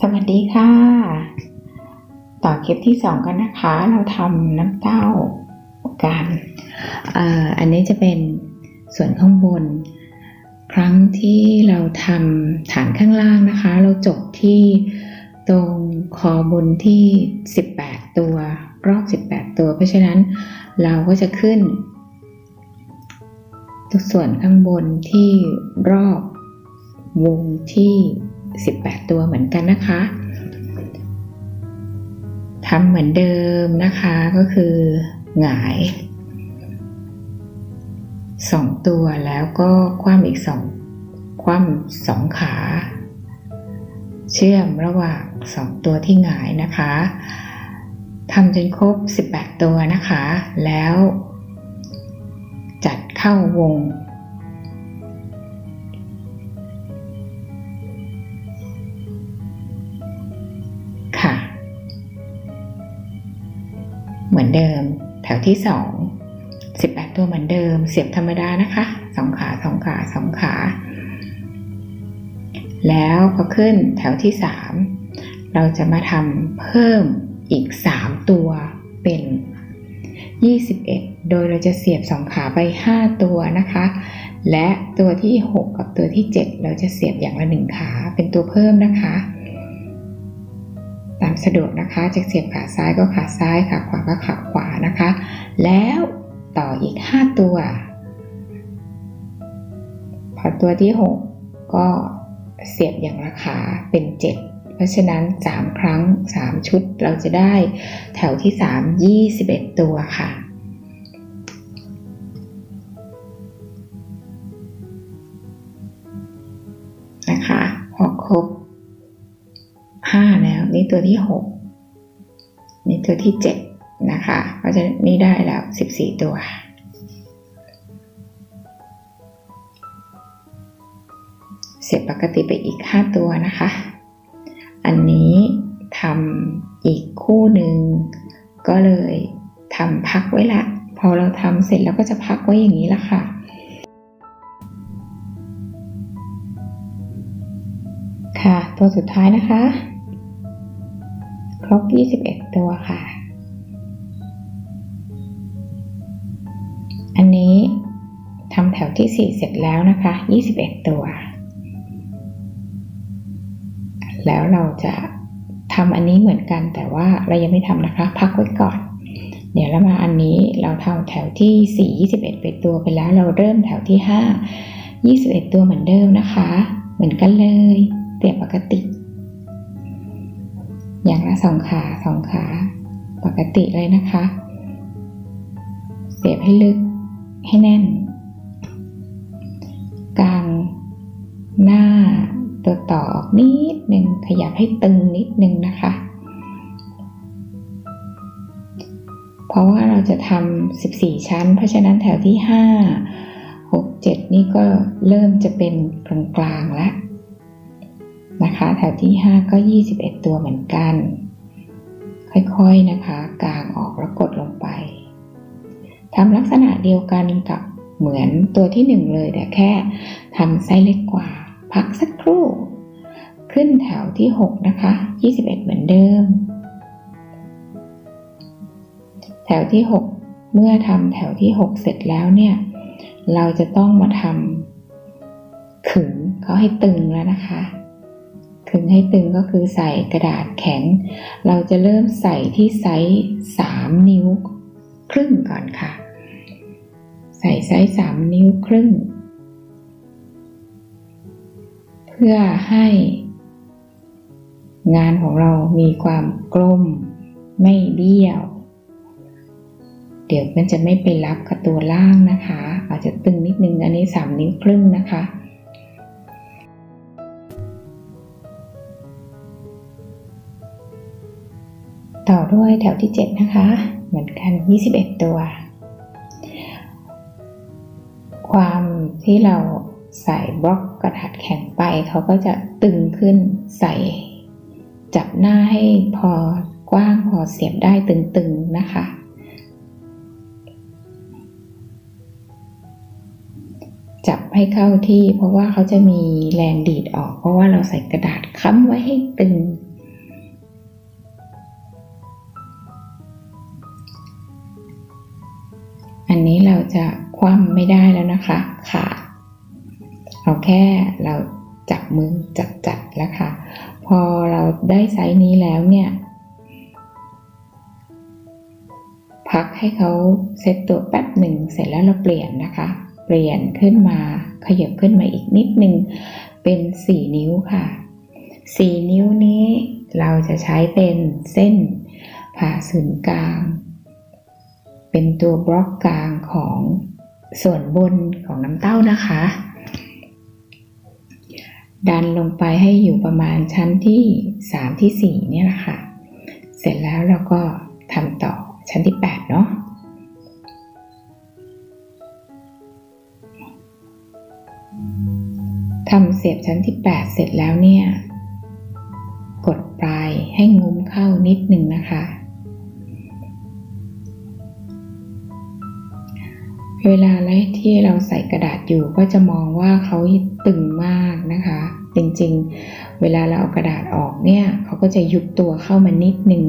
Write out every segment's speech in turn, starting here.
สวัสดีค่ะ ต่อคลิปที่สองกันนะคะ เราทำน้ำเต้ากันอ่ออันนี้จะเป็นส่วนข้างบน ครั้งที่เราทำฐานข้างล่างนะคะ เราจบที่ตรงคอบนที่ 18 ตัว รอบ 18 ตัว เพราะฉะนั้นเราก็จะขึ้นตัวส่วนข้างบนที่รอบวงที่ 18 ตัวเหมือนกันนะคะทำเหมือนเดิมนะคะก็คือหงายสองตัวแล้วก็คว่ำอีกสองคว่ำสองขา เชื่อมระหว่างสองตัวที่หงายนะคะทำจนครบ 18 ตัวนะคะ แล้วจัดเข้าวง ที่สอง18ตัวเหมือนเดิม เสียบธรรมดานะคะสองขาสองขาสองขา แล้วพอขึ้นแถวที่3เราจะมาทำเพิ่มอีก3ตัวเป็น21โดยเราจะเสียบ2ขาไป5ตัวนะคะ และตัวที่6กับตัวที่7เราจะเสียบอย่างละ1ขาเป็นตัวเพิ่มนะคะ ตามสะดวกนะคะจะเสียบขาซ้ายก็ขาซ้ายขาขวาก็ขาขวานะคะ แล้วต่ออีก 5 ตัว พอตัวที่ 6 ก็เสียบอย่างละขาเป็น 7 เพราะฉะนั้น 3 ครั้ง 3 ชุดเราจะได้แถวที่ 3 21 ตัวค่ะนะคะพอครบ5แล้ว นี่ตัวที่ 6 นี่ตัวที่ 7 นะคะเพราะฉะนั้นนี่ได้แล้ว 14 ตัว เสร็จปกติไปอีก 5 ตัวนะคะ อันนี้ทำอีกคู่หนึ่งก็เลยทำพักไว้ละ พอเราทำเสร็จแล้วก็จะพักไว้อย่างนี้ละค่ะค่ะ ตัวสุดท้ายนะคะ ครบ 21 ตัวค่ะ อันนี้ทำแถวที่ 4 เสร็จแล้วนะคะ 21 ตัว แล้วเราจะทำอันนี้เหมือนกันแต่ว่าเรายังไม่ทำนะคะ พักไว้ก่อน เดี๋ยวเรามาอันนี้เราทำแถวที่ 4 21เป็นตัวไปแล้วเราเริ่มแถวที่ 5 21 ตัวเหมือนเดิมนะคะ เหมือนกันเลยเตียบปกติ อย่างละสองขาสองขาปกติเลยนะคะ เสียบให้ลึกให้แน่น กลางหน้าตัวต่อออกนิดหนึ่งขยับให้ตึงนิดหนึ่งนะคะ เพราะว่าเราจะทำ14 ชั้น เพราะฉะนั้นแถวที่ 5 6 7 นี่ก็เริ่มจะเป็นกลางๆแล้ว แถวที่ 5 ก็ 21 ตัวเหมือนกัน ค่อยๆนะคะกางออกแล้วกดลงไปทำลักษณะเดียวกันกับเหมือนตัวที่1เลยแต่แค่ทำไซส์เล็กกว่า พักสักครู่ ขึ้นแถวที่ 6 นะคะ 21 เหมือนเดิม แถวที่ 6 เมื่อทำแถวที่ 6 เสร็จแล้วเนี่ย เราจะต้องมาทำขึงเขาให้ตึงแล้วนะคะ ขึงให้ตึงก็คือใส่กระดาษแข็ง เราจะเริ่มใส่ที่ไซส์3นิ้วครึ่งก่อนค่ะ ใส่ไซส์3นิ้วครึ่ง เพื่อให้ งานของเรามีความกลมไม่เบี้ยว เดี๋ยวมันจะไม่ไปรับกับตัวล่างนะคะ อาจจะตึงนิดนึงอันนี้ 3 นิ้วครึ่งนะคะ ด้วยแถวที่ 7 นะคะ เหมือนกัน 21 ตัว ความที่เราใส่บล็อกกระดาษแข็งไปเขาก็จะตึงขึ้นใส่ จับหน้าให้พอกว้างพอเสียบได้ตึงๆนะคะ จับให้เข้าที่เพราะว่าเขาจะมีแรงดีดออก เพราะว่าเราใส่กระดาษค้ำไว้ให้ตึง อันนี้เราจะคว่ำไม่ได้แล้วนะคะขาดเอาแค่เราจับมือจัดจัดๆแล้วค่ะ พอเราได้ไซส์นี้แล้วเนี่ย พักให้เขาเซตตัวแป๊บหนึ่งเสร็จแล้วเราเปลี่ยนนะคะ เปลี่ยนขึ้นมาขยับขึ้นมาอีกนิดนึงเป็น 4 นิ้วค่ะ 4 นิ้วนี้เราจะใช้เป็นเส้นผ่าศูนย์กลาง เป็นตัวบล็อกกลางของส่วนบนของน้ำเต้านะคะ ดันลงไปให้อยู่ประมาณชั้นที่ 3 ที่ 4 เนี่ยแหละค่ะ เสร็จแล้วเราก็ทำต่อชั้นที่ 8 เนาะทำเสียบชั้นที่ 8 เสร็จแล้วเนี่ย กดปลายให้งุ้มเข้านิดนึงนะคะ เวลาแรกที่เราใส่กระดาษอยู่ก็จะมองว่าเขาตึงมากนะคะ จริงๆ เวลาเราเอากระดาษออกเนี่ยเขาก็จะยุบตัวเข้ามานิดนึง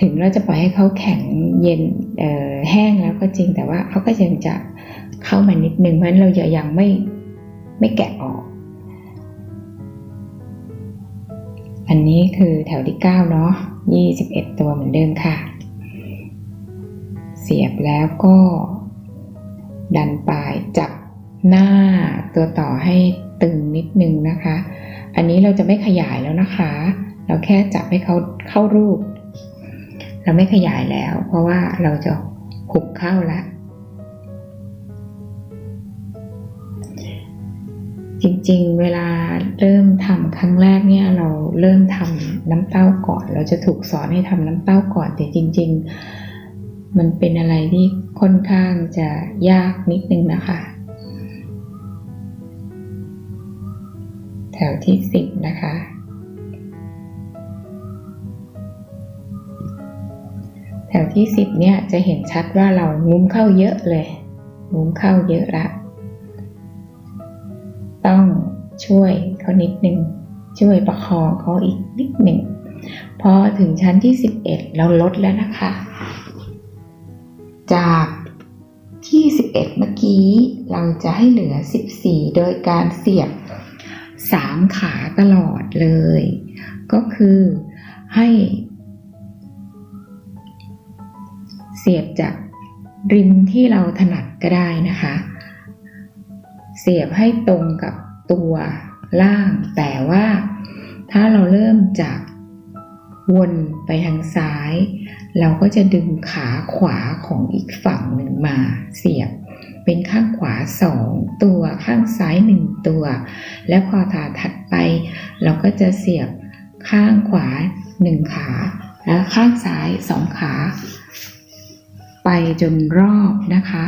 ถึงเราจะปล่อยให้เขาแข็งเย็นแห้งแล้วก็จริงแต่ว่าเขาก็ยังจะเข้ามานิดนึงเพราะฉะนั้นเราอย่ายังไม่ไม่แกะออก อันนี้คือแถวที่ 9 เนาะ21 ตัวเหมือนเดิมค่ะ เสียบแล้วก็ ดันปลายจับหน้าตัวต่อให้ตึงนิดนึงนะคะ อันนี้เราจะไม่ขยายแล้วนะคะ เราแค่จับให้เขาเข้ารูป เราไม่ขยายแล้ว เพราะว่าเราจะหุบเข้าล้วจริงๆ เวลาเริ่มทำครั้งแรกเนี่ยเราเริ่มทำน้ำเต้าก่อน เราจะถูกสอนให้ทำน้ำเต้าก่อนแต่จริง ๆ มันเป็นอะไรที่ค่อนข้างจะยากนิดนึงนะคะ แถวที่สิบนะคะ แถวที่สิบเนี่ยจะเห็นชัดว่าเรางุ้มเข้าเยอะเลยงุ้มเข้าเยอะละ ต้องช่วยเขานิดนึงช่วยประคองเขาอีกนิดหนึ่งพอถึงชั้นที่ 11 เราลดแล้วนะคะ จากที่11เมื่อกี้ เราจะให้เหลือ 14 โดยการเสียบ 3 ขาตลอดเลย ก็คือให้ เสียบจากริมที่เราถนัดก็ได้นะคะ เสียบให้ตรงกับตัวล่าง แต่ว่าถ้าเราเริ่มจาก วนไปทางซ้าย เราก็จะดึงขาขวาของอีกฝั่งหนึ่งมาเสียบ เป็นข้างขวาสองตัวข้างซ้ายหนึ่งตัว และพอถาถัดไป เราก็จะเสียบข้างขวาหนึ่งขา แล้วข้างซ้ายสองขา ไปจนรอบนะคะ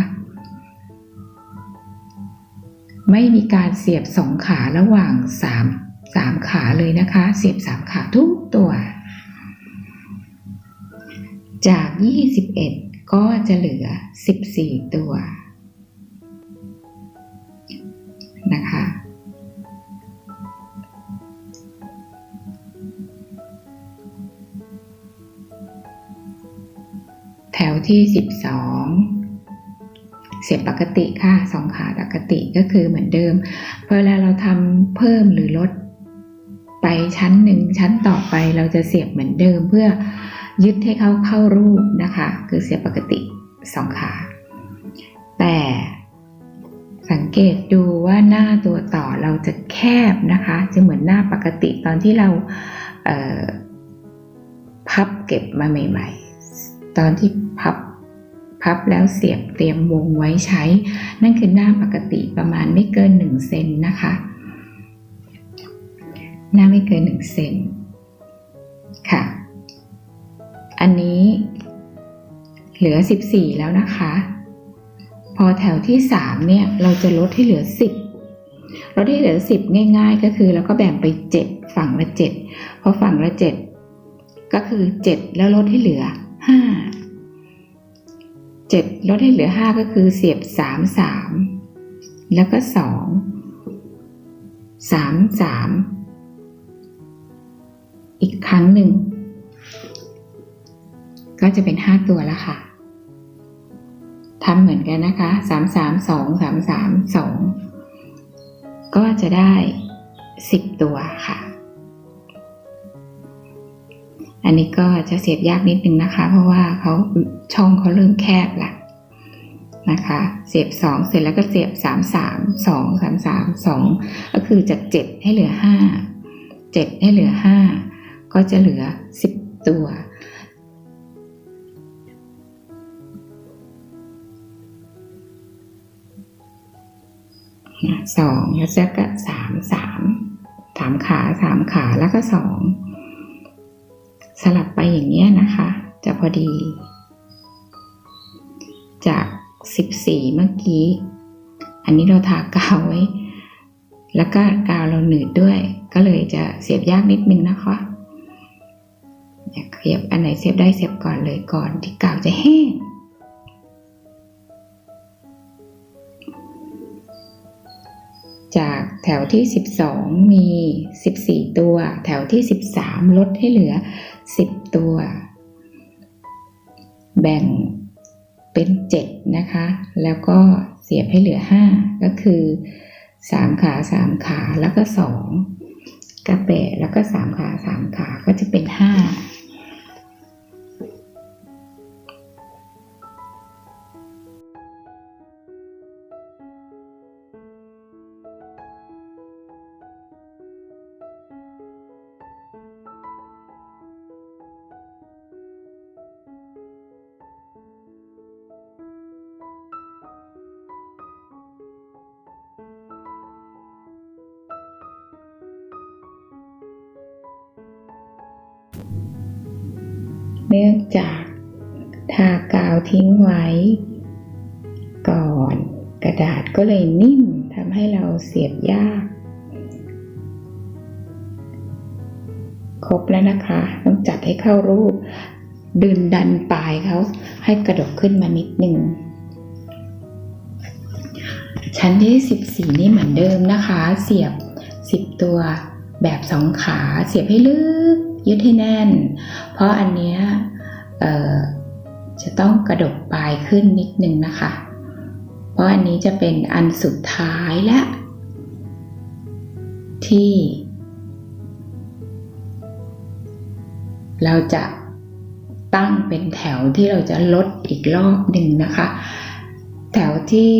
ไม่มีการเสียบสองขาระหว่างสามสามขาเลยนะคะ เสียบสามขาทุกตัว จาก 21 ก็จะเหลือ 14 ตัวนะคะแถวที่ 12 เสียบปกติค่ะสองขาปกติก็คือเหมือนเดิมเวลาเราทำเพิ่มหรือลดไปชั้นหนึ่งชั้นต่อไปเราจะเสียบเหมือนเดิมเพื่อ ยึดให้เขาเข้ารูปนะคะ คือเสียปกติสองขา แต่สังเกตดูว่าหน้าตัวต่อเราจะแคบนะคะ จะเหมือนหน้าปกติตอนที่เราเพับเก็บมาใหม่ ๆ ตอนที่พับพับแล้วเสียบเตรียมวงไว้ใช้ นั่นคือหน้าปกติประมาณไม่เกิน1เซนนะคะ หน้าไม่เกิน1เซนค่ะ อันนี้ เหลือ 14 แล้วนะคะ พอแถวที่ 3 เนี่ย เราจะลดให้เหลือ 10 ลดให้เหลือ 10 ง่าย ๆ ก็คือเราก็แบ่งไป 7 ฝั่งละ 7 พอฝั่งละ 7 ก็คือ 7 แล้วลดให้เหลือ 5 7 ลดให้เหลือ 5 ก็คือเสียบ 3 3 แล้วก็สองสามสามอีกครั้งหนึ่ง ก็จะเป็นห้าตัวแล้วค่ะทำเหมือนกันนะคะสามสามสองสามสามสองก็จะได้สิบตัวค่ะ อันนี้ก็จะเสียบยากนิดนึงนะคะ เพราะว่าเขาช่องเขาเริ่มแคบละนะคะ เสียบสองเสร็จแล้วก็เสียบสามสามสองสามสามสองก็คือจากเจ็ดให้เหลือห้าเจ็ดให้เหลือห้าก็จะเหลือสิบตัว สองแล้วก็สามสามสามขาสามขาแล้วก็สองสลับไปอย่างเนี้ยนะคะ จะพอดี จากสิบสี่เมื่อกี้ อันนี้เราทากาวไว้ แล้วก็กาวเราหนืดด้วย ก็เลยจะเสียบยากนิดนึงนะคะอยากเสียบอันไหนเสียบได้เสียบก่อนเลยก่อนที่กาวจะแห้ง จากแถวที่ 12 มี 14 ตัว แถวที่ 13 ลดให้เหลือ 10 ตัว แบ่งเป็น 7 นะคะ แล้วก็เสียบให้เหลือ 5 ก็คือ 3 ขา 3 ขาแล้วก็ 2 กระเปะแล้วก็ 3 ขา 3 ขาก็จะเป็น 5 นื่องจากทากาวทิ้งไว้ ก่อนกระดาษก็เลยนิ่มทำให้เราเสียบยาก ครบแล้วนะคะ ต้องจัดให้เข้ารูป ดึงดันปลายเขาให้กระดกขึ้นมานิดนึงชั้นที่ 14 นี่เหมือนเดิมนะคะ เสียบ 10 ตัวแบบสองขา เสียบให้ลึก ยึดให้แน่น เพราะอันเนี้ย จะต้องกระดกปลายขึ้นนิดนึงนะคะ เพราะอันนี้จะเป็นอันสุดท้ายและที่ เราจะตั้งเป็นแถวที่เราจะลดอีกรอบหนึ่งนะคะ แถวที่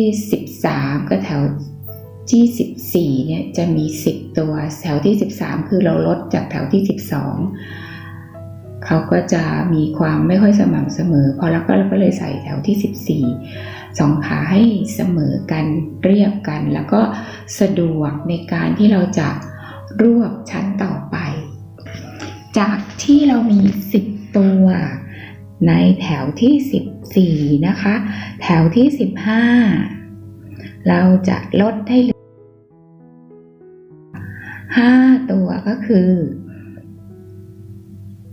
13กับแถวที่ 14เนี่ยจะมี 10 ตัว แถวที่ 13 คือเราลดจากแถวที่ 12 เขาก็จะมีความไม่ค่อยสม่ำเสมอ พอแล้วก็เราก็เลยใส่แถวที่ 14สองขาให้เสมอกันเรียบกัน แล้วก็สะดวกในการที่เราจะรวบชั้นต่อไป จากที่เรามี 10 ตัว ในแถวที่ 14 นะคะ แถวที่ 15 เราจะลดให้เหลือ5ตัวก็คือ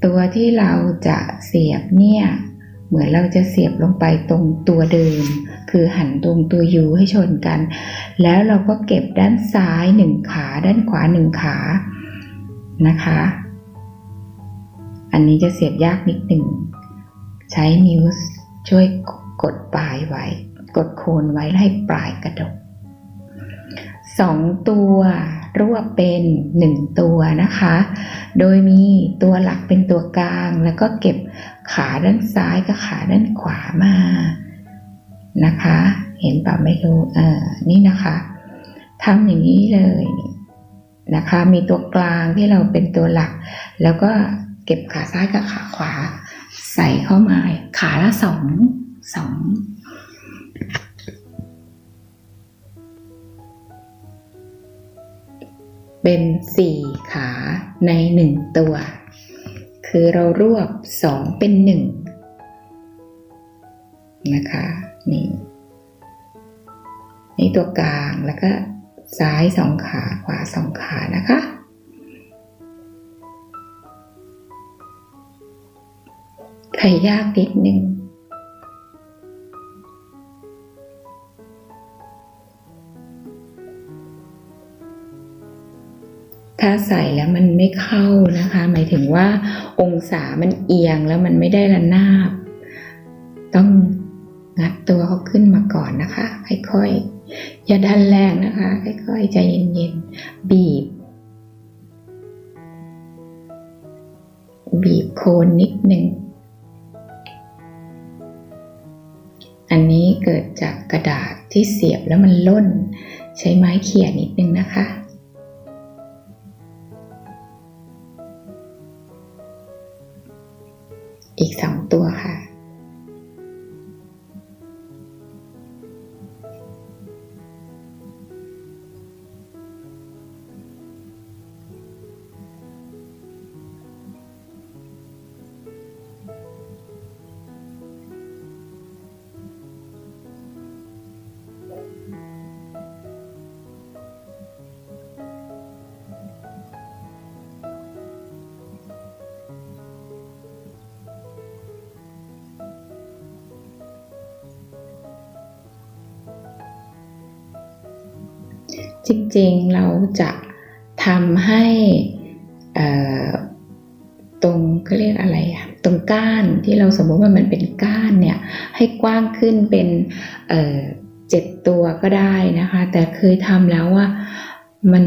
ตัวที่เราจะเสียบเนี่ย เหมือนเราจะเสียบลงไปตรงตัวเดิม คือหันตรงตัวยูให้ชนกัน แล้วเราก็เก็บด้านซ้ายหนึ่งขา ด้านขวาหนึ่งขานะคะ อันนี้จะเสียบยากนิดหนึ่ง ใช้นิ้วช่วยกดปลายไว้ กดโคนไว้ให้ปลายกระดกสองตัว รวบเป็นหนึ่งตัวนะคะ โดยมีตัวหลักเป็นตัวกลาง แล้วก็เก็บขาด้านซ้ายกับขาด้านขวามานะคะ เห็นป่ะไม่รู้เออนี่นะคะทำอย่างนี้เลยนะคะ มีตัวกลางที่เราเป็นตัวหลัก แล้วก็เก็บขาซ้ายกับขาขวา ใส่เข้ามาขาละสองสอง เป็นสี่ขาในหนึ่งตัว คือเรารวบสองเป็นหนึ่งนะคะนี่นี่ตัวกลางแล้วก็ซ้ายสองขาขวาสองขานะคะใครยากนิดนึง ถ้าใส่แล้วมันไม่เข้านะคะ หมายถึงว่าองศามันเอียงแล้วมันไม่ได้ระนาบ ต้องงัดตัวเขาขึ้นมาก่อนนะคะ ค่อยๆ อย่าดันแรงนะคะ ค่อยๆ ใจเย็นๆ บีบ บีบโคนนิดหนึ่ง อันนี้เกิดจากกระดาษที่เสียบแล้วมันล่น ใช้ไม้เขี่ยนิดนึงนะคะ อีกสองตัวค่ะ จริงๆเราจะทำให้ตรงก็เรียกอะไรอะตรงก้านที่เราสมมติว่ามันเป็นก้านเนี่ยให้กว้างขึ้นเป็นเอ่อเจ็ดตัวก็ได้นะคะ แต่เคยทำแล้วว่ามัน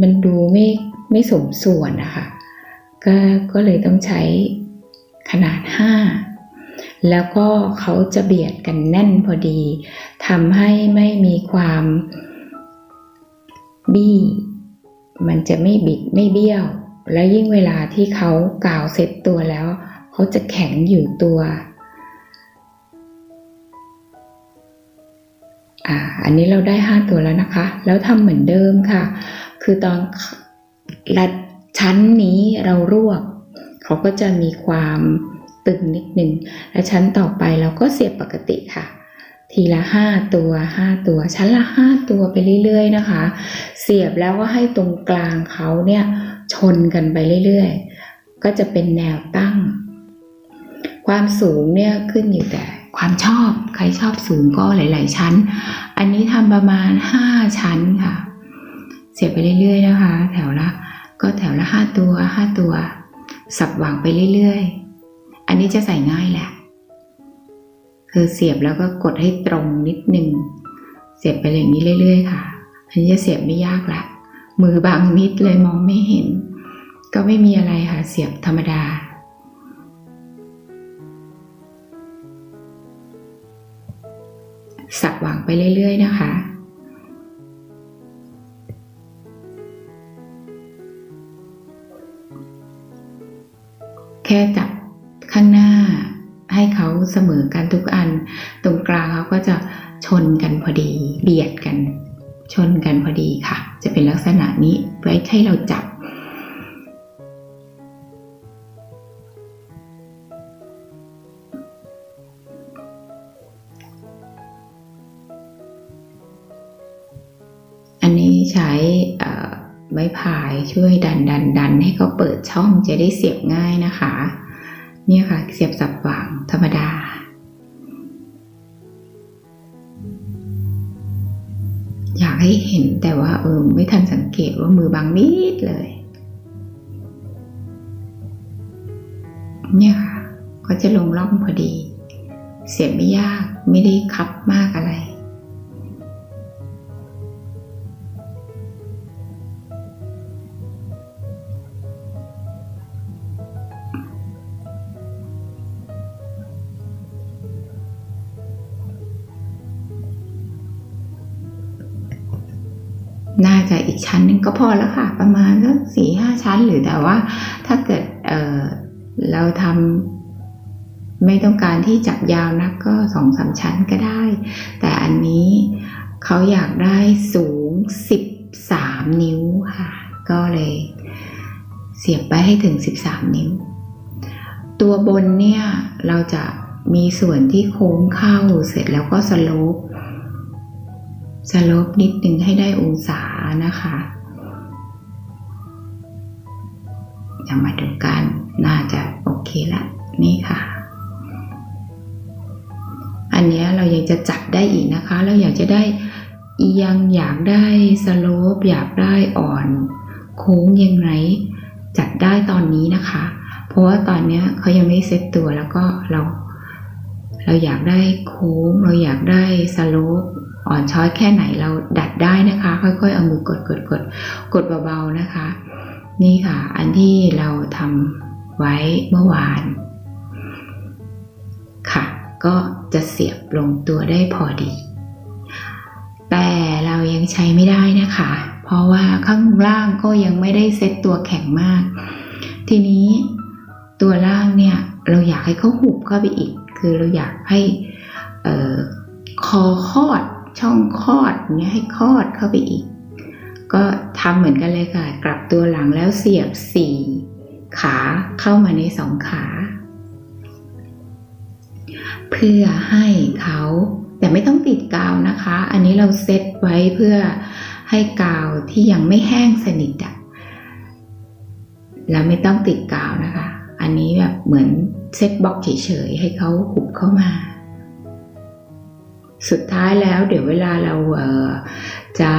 มันดูไม่ไม่สมส่วนนะคะก็ก็เลยต้องใช้ขนาด 5 แล้วก็เขาจะเบียดกันแน่นพอดีทำให้ไม่มีความ บี้มันจะไม่บิดไม่เบี้ยว แล้วยิ่งเวลาที่เขากาวเซ็ตตัวแล้ว เขาจะแข็งอยู่ตัว อ่า อันนี้เราได้ 5 ตัวแล้วนะคะ แล้วทำเหมือนเดิมค่ะ คือตอนรัดชั้นนี้เรารวบ เขาก็จะมีความตึงนิดนึง และชั้นต่อไปเราก็เสียบปกติค่ะ ทีละ5ตัว5ตัวชั้นละ5ตัวไปเรื่อยๆนะคะ เสียบแล้วก็ให้ตรงกลางเขาเนี่ยชนกันไปเรื่อยๆ ก็จะเป็นแนวตั้ง ความสูงเนี่ยขึ้นอยู่แต่ความชอบใครชอบสูงก็หลาย ๆ ชั้น อันนี้ทำประมาณ 5 ชั้นค่ะ เสียบไปเรื่อยๆนะคะ แถวละก็แถวละ 5 ตัว 5 ตัว สับหว่างไปเรื่อยๆ อันนี้จะใส่ง่ายแหละ คือเสียบแล้วก็กดให้ตรงนิดนึง เสียบไปอย่างนี้เรื่อย ๆ ค่ะ อันนี้จะเสียบไม่ยากละ มือบางมิดเลยมองไม่เห็น ก็ไม่มีอะไรค่ะ เสียบธรรมดาสับหว่างไปเรื่อย ๆ นะคะ แค่จับข้างหน้า ให้เขาเสมอกันทุกอัน ตรงกลางเขาก็จะชนกันพอดี เบียดกัน ชนกันพอดีค่ะ จะเป็นลักษณะนี้ไว้ให้เราจับ อันนี้ใช้ไม้พายช่วยดันดันดันให้เขาเปิดช่องจะได้เสียบง่ายนะคะ นี่ยค่ะ เสียบสับวางธรรมดา อยากให้เห็นแต่ว่าเออไม่ทันสังเกตว่ามือบางนิดเลย เนี่ยค่ะ ก็จะลงร่องพอดี เสียบไม่ยากไม่ได้คับมากอะไร กชั้นหนึ่งก็พอแล้วค่ะ ประมาณสักสี่ห้าชั้น หรือแต่ว่า ถ้าเกิดเเราทำไม่ต้องการที่จับยาวนักก็สองสามชั้นก็ได้ แต่อันนี้เขาอยากได้สูงสิบสามนิ้วค่ะ ก็เลยเสียบไปให้ถึงสิบสามนิ้ว ตัวบนเนี่ยเราจะมีส่วนที่โค้งเข้าเสร็จแล้วก็สโลป สโลปนิดนึงให้ได้องศานะคะจะมาดูกันน่าจะโอเคละนี่ค่ะ อันเนี้ยเรายังจะจับได้อีกนะคะ เราอยากจะได้เอียงอยากได้สโลปอยากได้อ่อน โค้งยังไงจัดได้ตอนนี้นะคะ เพราะว่าตอนเนี้ยเขายังไม่เซ็ตตัวแล้วก็เรา เราอยากได้โค้ง เราอยากได้สโลป อ่อนช้อยแค่ไหนเราดัดได้นะคะ ค่อยๆเอามือกดกดกดกดเบาๆนะคะ นี่ค่ะ อันที่เราทำไว้เมื่อวาน ค่ะ ก็จะเสียบลงตัวได้พอดี แต่เรายังใช้ไม่ได้นะคะ เพราะว่าข้างล่างก็ยังไม่ได้เซ็ตตัวแข็งมาก ทีนี้ตัวล่างเนี่ยเราอยากให้เขาหุบเข้าไปอีก คือเราอยากให้เอ่อคอคอด ช่องคลอดเงี้ยให้คลอดเข้าไปอีก ก็ทำเหมือนกันเลยค่ะ กลับตัวหลังแล้วเสียบสี่ขาเข้ามาในสองขา เพื่อให้เขาแต่ไม่ต้องติดกาวนะคะ อันนี้เราเซตไว้เพื่อให้กาวที่ยังไม่แห้งสนิทอะแล้วไม่ต้องติดกาวนะคะ อันนี้แบบเหมือนเซตบล็อกเฉยๆให้เขาหุบเข้ามา สุดท้ายแล้วเดี๋ยวเวลาเราเจะ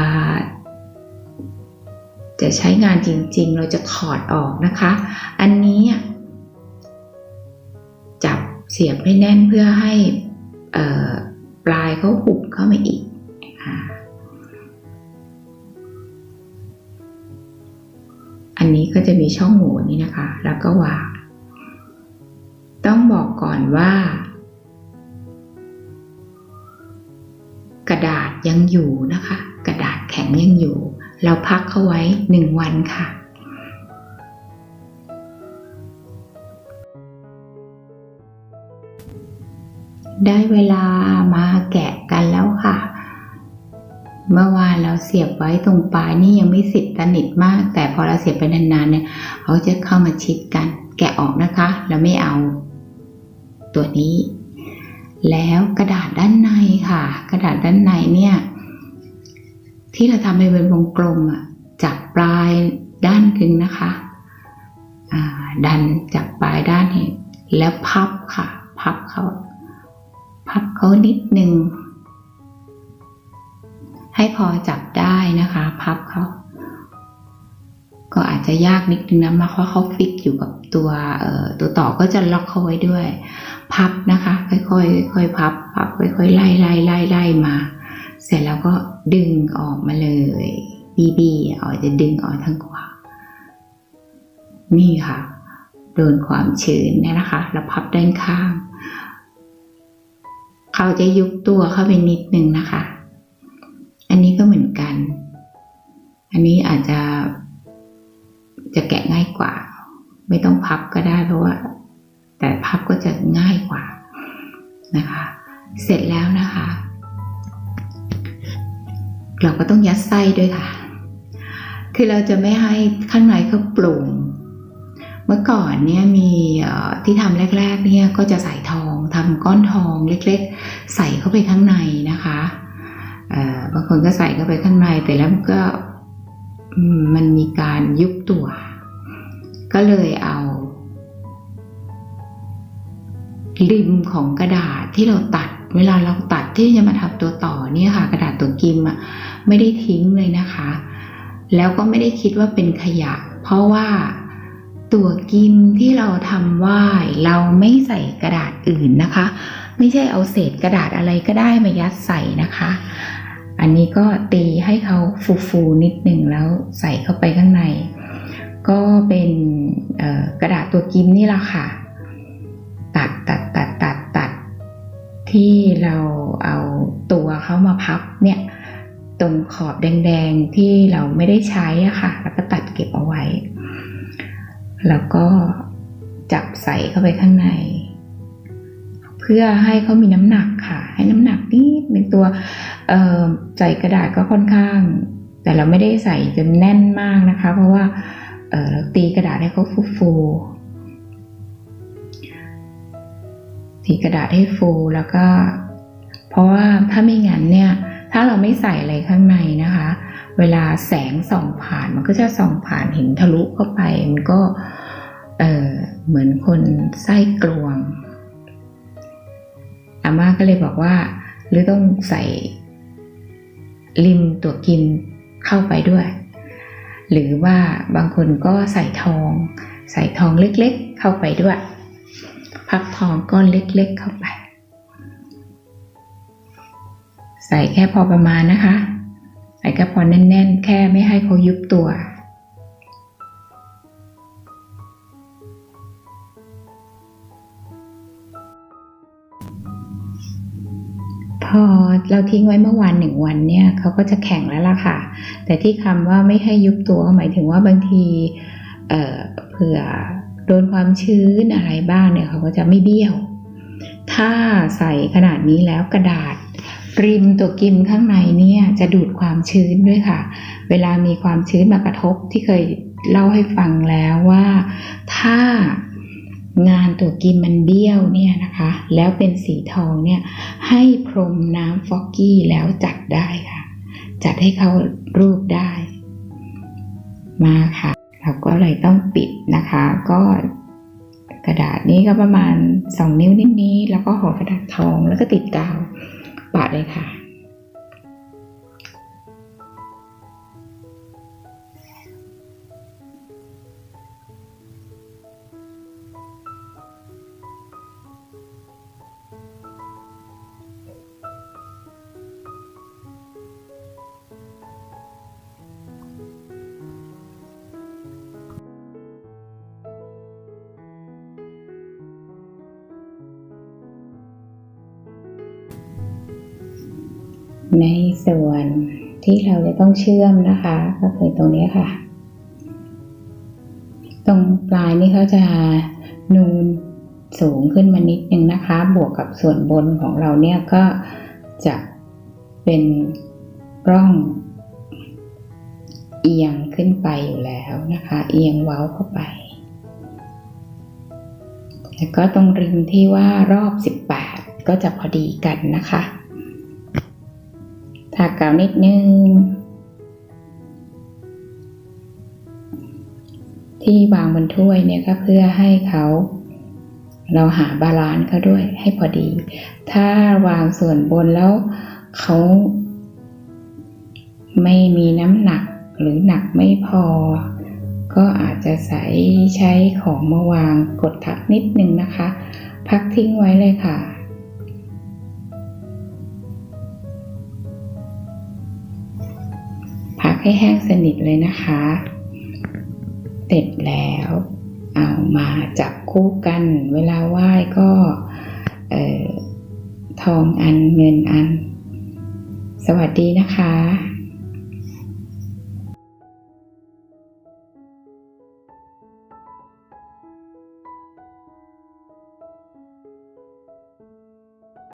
จะใช้งานจริง ๆ เราจะถอดออกนะคะ อันนี้จับเสียบให้แน่นเพื่อให้ปลายเขาหุบเข้ามาอีกอันนี้ก็จะมีช่องโหว่นี้นะคะ แล้วก็วาง ต้องบอกก่อนว่า กระดาษยังอยู่นะคะ กระดาษแข็งยังอยู่ เราพักเขาไว้หนึ่งวันค่ะ ได้เวลามาแกะกันแล้วค่ะ เมื่อวานเราเสียบไว้ตรงปลายนี่ยังไม่สิดสนิทมาก แต่พอเราเสียบไปนานๆเนี่ยเขาจะเข้ามาชิดกัน แกะออกนะคะแล้วไม่เอาตัวนี้ แล้วกระดาษด้านในค่ะ กระดาษด้านในเนี่ย ที่เราทำเป็นวงกลมอะจากปลายด้านกึงนะคะดันจากปลายด้านนี้แล้วพับค่ะ พับเขาพับเขานิดนึงให้พอจับได้นะคะ พับเขา ก็อาจจะยากนิดนึงนะมาเพราะเขาฟิกอยู่กับตัวเอ่อตัวต่อก็จะล็อกเขาไว้ด้วย พับนะคะ ค่อยๆค่อยๆพับพับค่อยๆไล่ไล่ไล่ไล่มา เสร็จแล้วก็ดึงออกมาเลยบีบีออกจะดึงออกทั้งขวานี่ค่ะ โดนความชื้นเนี่ยนะคะแล้วพับด้านข้างเขาจะยุบตัวเข้าไปนิดนึงนะคะ อันนี้ก็เหมือนกัน อันนี้อาจจะ จะแกะง่ายกว่า ไม่ต้องพับก็ได้เพราะว่า แต่พับก็จะง่ายกว่านะคะ เสร็จแล้วนะคะ เราก็ต้องยัดไส้ด้วยค่ะ คือเราจะไม่ให้ข้างในเขาปร่งเมื่อก่อนเนี่ยมีที่ทำแรก ๆ เนี่ยก็จะใส่ทองทำก้อนทองเล็กๆ ใส่เข้าไปข้างในนะคะบางคนก็ใส่เข้าไปข้างในแต่แล้วมันก็ มันมีการยุบตัว ก็เลยเอาริมของกระดาษที่เราตัด เวลาเราตัดที่จะมาทำตัวต่อเนี่ยค่ะ กระดาษตัวกิมอะไม่ได้ทิ้งเลยนะคะ แล้วก็ไม่ได้คิดว่าเป็นขยะ เพราะว่าตัวกิมที่เราทำว่ายเราไม่ใส่กระดาษอื่นนะคะ ไม่ใช่เอาเศษกระดาษอะไรก็ได้มายัดใส่นะคะ อันนี้ก็ตีให้เขาฟูๆนิดหนึ่งแล้วใส่เข้าไปข้างใน ก็เป็นกระดาษตัวกิมนี่แหละค่ะ ตัดตัดตัดตัดตัดที่เราเอาตัวเขามาพับเนี่ยตรงขอบแดงๆที่เราไม่ได้ใช้อะค่ะ แล้วก็ตัดเก็บเอาไว้ แล้วก็จับใส่เข้าไปข้างใน พื่อให้เขามีน้ำหนักค่ะ ให้น้ำหนักนิดในตัวใส่กระดาษก็ค่อนข้าง แต่เราไม่ได้ใส่จนแน่นมากนะคะ เพราะว่าเเราตีกระดาษให้เขาฟูๆตีกระดาษให้ฟูแล้วก็ เพราะว่าถ้าไม่งั้นเนี่ย ถ้าเราไม่ใส่อะไรข้างในนะคะ เวลาแสงส่องผ่านมันก็จะส่องผ่านเห็นทะลุเข้าไป มันก็เเหมือนคนไส้กลวง อาม่าก็เลยบอกว่า หรือต้องใส่ริมตัวกินเข้าไปด้วย หรือว่าบางคนก็ใส่ทอง ใส่ทองเล็กๆ เข้าไปด้วย พักทองก้อนเล็กๆ เข้าไป ใส่แค่พอประมาณนะคะ ใส่แค่พอแน่นๆ แค่ไม่ให้เขายุบตัว พอเราทิ้งไว้เมื่อวานหนึ่งวันเนี่ยเขาก็จะแข็งแล้วล่ะค่ะ แต่ที่คำว่าไม่ให้ยุบตัวหมายถึงว่าบางทีเเผื่อโดนความชื้นอะไรบ้างเนี่ยเขาก็จะไม่เบี้ยว ถ้าใส่ขนาดนี้แล้วกระดาษริมตัวกิมข้างในเนี่ยจะดูดความชื้นด้วยค่ะ เวลามีความชื้นมากระทบที่เคยเล่าให้ฟังแล้วว่า ถ้า งานตัวกิมมันเบี้ยวเนี่ยนะคะ แล้วเป็นสีทองเนี่ยให้พรมน้ำฟอกกี้แล้วจัดได้ค่ะ จัดให้เขารูปได้ มาค่ะ เราก็เลยต้องปิดนะคะ ก็กระดาษนี้ก็ประมาณ 2 นิ้วนิดนี้ แล้วก็ห่อกระดาษทองแล้วก็ติดกาวปะเลยค่ะ ในส่วนที่เราจะต้องเชื่อมนะคะ ก็คือตรงนี้ค่ะ ตรงปลายนี่เขาจะนูนสูงขึ้นมานิดนึงนะคะ บวกกับส่วนบนของเราเนี่ยก็จะเป็นร่องเอียงขึ้นไปอยู่แล้วนะคะ เอียงเว้าเข้าไป แล้วก็ตรงริมที่ว่ารอบ 18 ก็จะพอดีกันนะคะ ทากเก่านิดนึง ที่วางบนถ้วยเนี่ยก็เพื่อให้เขาเราหาบาลานซ์เขาด้วยให้พอดี ถ้าวางส่วนบนแล้วเขาไม่มีน้ำหนักหรือหนักไม่พอ ก็อาจจะใส่ใช้ของมาวางกดทับนิดนึงนะคะ พักทิ้งไว้เลยค่ะ ให้แห้งสนิทเลยนะคะ เสร็จแล้ว เอามาจับคู่กัน เวลาไหว้ก็ทองอันเงินอัน สวัสดีนะคะ